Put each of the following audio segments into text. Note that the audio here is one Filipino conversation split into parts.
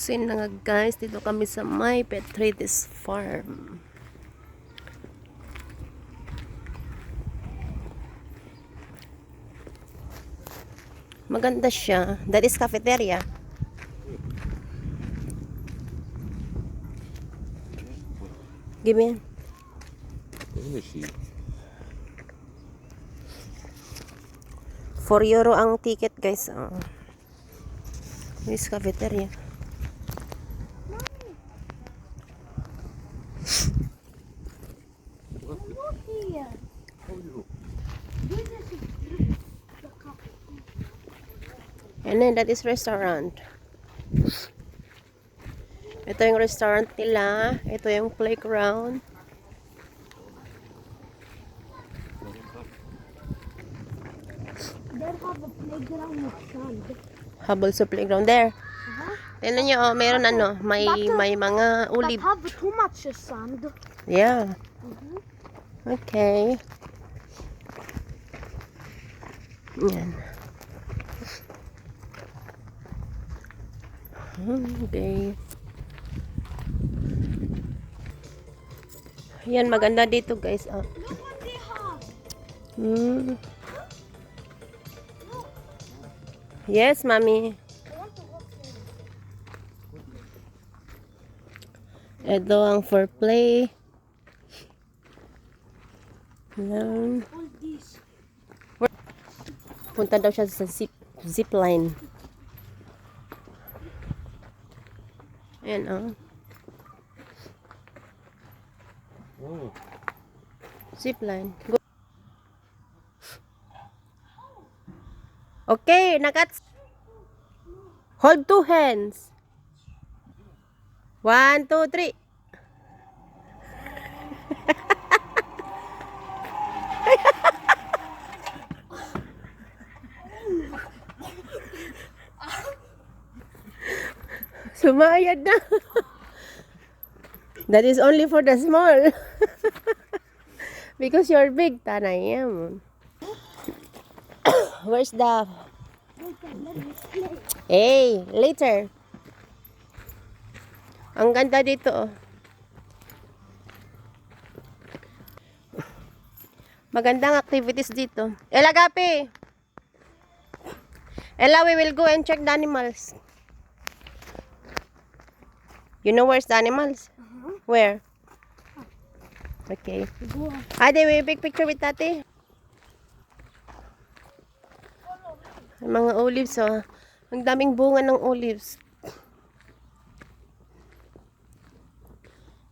Sin na nga guys, dito kami sa My Petritis Farm. Maganda siya. That is cafeteria. Give me. Energy. 4 euro ang ticket guys. Oh. This cafeteria. Look here. Oh, you. This is the cup. And then that is restaurant. Ito yung restaurant nila. Ito yung playground. They have a playground with sand. Habol sa playground there. Uh-huh. Tignan nyo, oh, meron ano, may, But, uh, may mga But ulib. have too much sand. Yeah. Mhm. Okay. Yan. Okay. Yan, maganda dito guys. Ah. Hmm. Yes, mommy. Ito ang for play. Yan. All these. Punta daw siya sa zip, zip line. Ayan, oh. Oh, Zip line. Go. Okay, nakats. Hold two hands. One, two, three. Sumayad na. That is only for the small. Because you're big, tanay yan. Where's the... Hey, later. Ang ganda dito, oh. Magandang activities dito. Ella, Gapi! Ella, we will go and check the animals. You know where's the animals? Where? Okay. Go. Ate, may big picture with tati. Mga olives, oh. Ang daming bunga ng olives.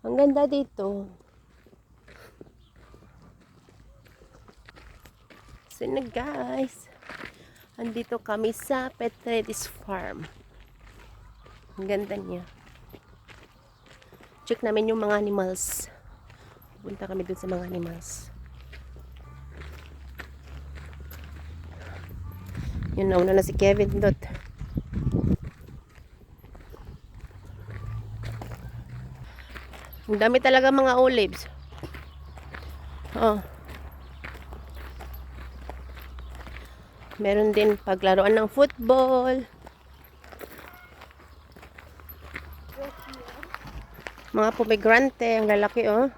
Ang ganda dito. So na guys, andito kami sa Petretis Farm. Ang ganda niya. Check namin yung mga animals. Punta kami dun sa mga animals. Yun, nauna na si Kevin dot. Ang dami talaga mga olives. Oh. Meron din paglaruan ng football. Mga pomegrante, ang lalaki oh.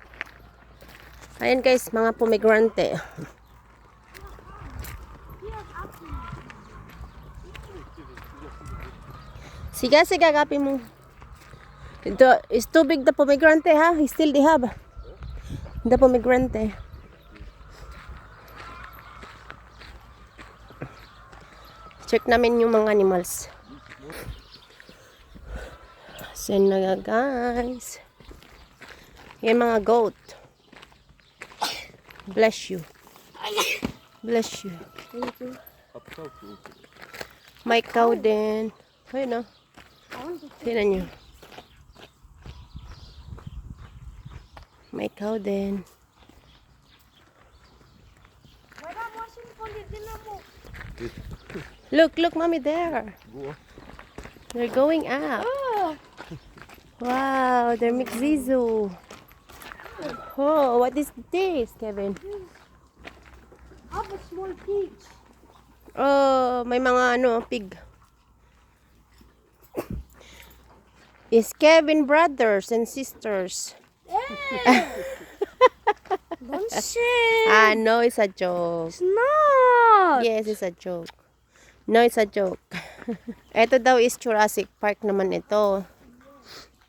Ayan guys, mga pomegrante. Siga, siga, kapi mo. Ito, is too big the pomegrante ha. Still they have. The pomegrante. Check namin yung mga animals. Sen na guys. Yan mga goat. Bless you. Bless you. Thank you. May cow din. Ayun to Tingnan nyo. May cow din. Look, look, mommy, there. They're going up. Oh, Wow, they're Mixzizu. Oh, what is this, Kevin? have a small pigs. Oh, may mga ano, pig. Is Kevin brothers and sisters. Don't say. Ah, no, it's a joke. It's not. Yes, it's a joke. No, it's a joke. ito daw is Jurassic Park naman ito.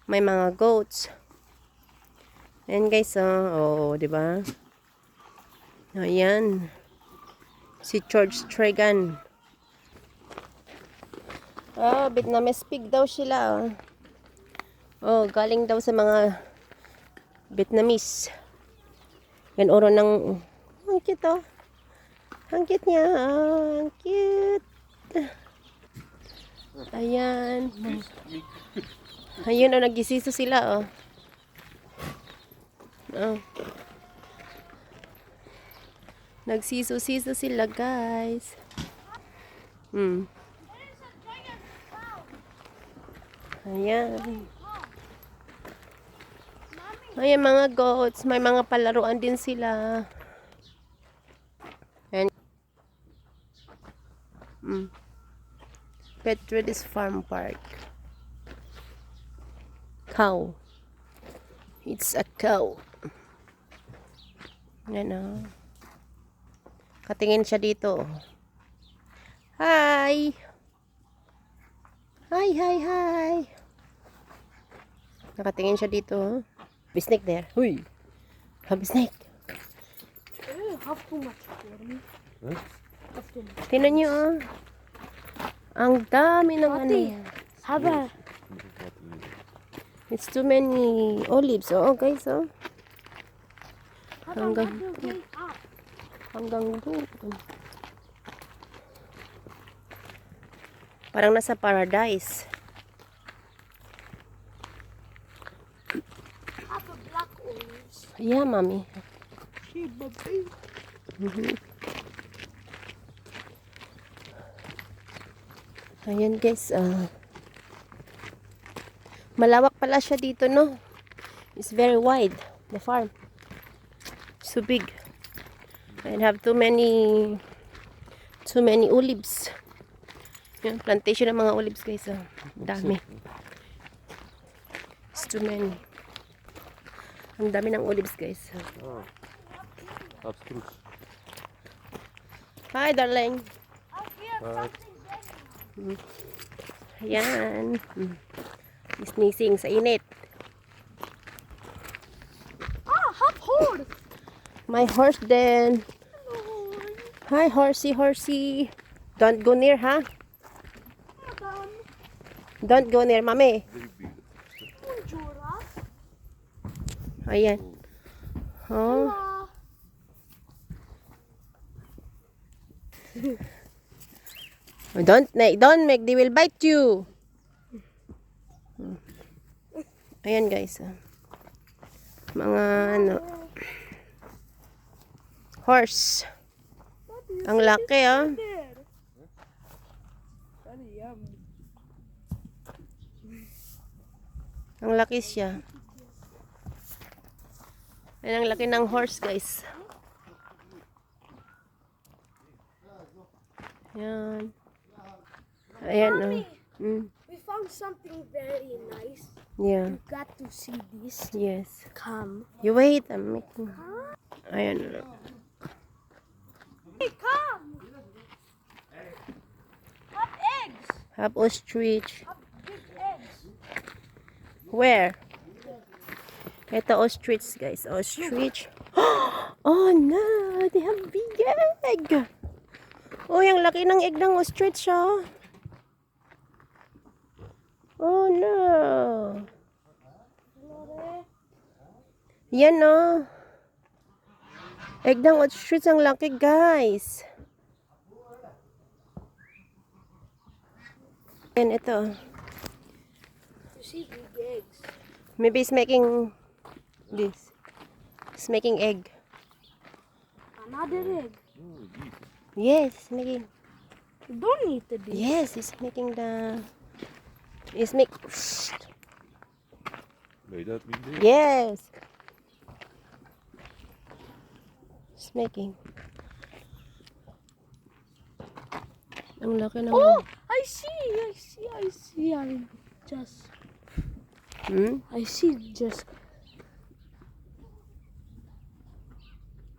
May mga goats. Ayan guys, oh, oh di ba? Ayan. Si George Tregan. Oh, Vietnamese pig daw sila. Oh. oh, galing daw sa mga Vietnamese. Yan oro ng... Ang cute oh. Ang cute niya. ah, Ang cute. Ayan. Ayun, oh, nagisiso sila, oh. Oh. Nagsiso-siso sila, guys. Hmm. Ayan. Ayan, mga goats. May mga palaruan din sila. Ayan. Mm. Petridis Farm Park. Cow. It's a cow. Yan o. Katingin siya dito. Hi! Hi, hi, hi! Nakatingin siya dito. Bisnake there. Huy! Ha, bisnake. Eh, Have too much for me. Huh? Have too much. Tingnan niyo oh. Ang dami ng ano. Ate. Have a. It's too many olives. Oo, guys, oh. Hanggang, up. hanggang doon. Parang nasa paradise. Have a black orange. Yeah, mami. She baby. Ayan, guys. ah. malawak pala siya dito, no? It's very wide, the farm. So big. And have too many too many olives. Yan, plantation ng mga olives, guys. ah. Dami. It's too many. Ang dami ng olives, guys. Abstrus. Hi, darling. I hear Uh, something Ayan. Mm. Sneezing sa init. Ah, have hold. My horse then. Hi, horsey, horsey. Don't go near, ha? Madam. Don't go near, mami. Ayan. Oh. Don't, na- don't make, they will bite you. Ayan, guys. ah. Mga, ano, horse. Ang laki, ah. Yum. Ang laki siya. Ayan, ang laki ng horse, guys. Ayan. Ayan, oh. Mm, We found something very nice. yeah. You got to see this. Yes. Come. You wait, I'm making... Ayan. oh. Hey, come. Have eggs. Have ostrich. Where? Ito ostrich, guys. Ostrich. Oh, no! They have big egg! Oh, yung laki ng egg ng ostrich, oh. Oh, no! Yan, oh. Egg ng ostrich ang laki, guys. Yan, ito. You see big eggs. Maybe it's making this. It's making egg. Another egg. Yes, it's making. You don't need to do. Yes, it's making the. It's make. That big day? Yes. It's making. Ang laki ng... Oh, I see. I see. I see. I just. Hmm? I see just.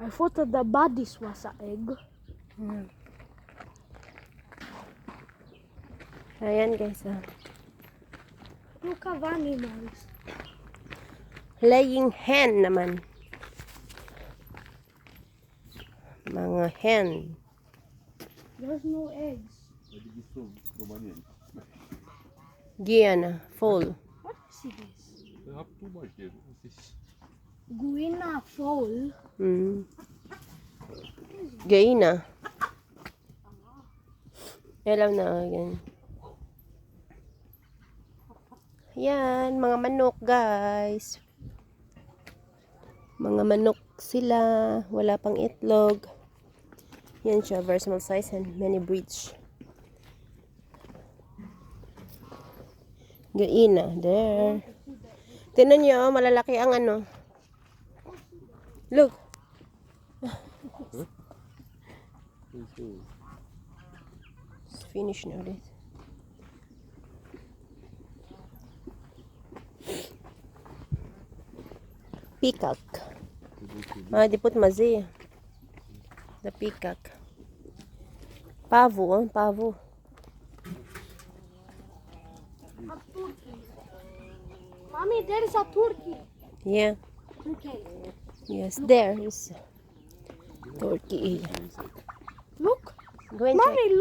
I thought that the bodies was a egg. Ayan guys, ah. Look of animals. Laying hen naman. Mga hen. There's no eggs. Son Romanya. Guyana, full. What is this? Jag har haft tomma kid. Precis. Guina fowl. Hmm. Guyana. Alam na, oh, yan. Yan, mga manok guys. Mga manok sila. Wala pang itlog. Yan siya, very small size and many breeds. Guyana, there. Tingnan nyo, oh, malalaki ang ano. Look. It's finished now, this. Peacock. Ah, they put mazi. The peacock. Pavo, oh, pavo. Is a turkey. Yeah. Okay. Yes, there is turkey. Look. Go and check. Mommy, look.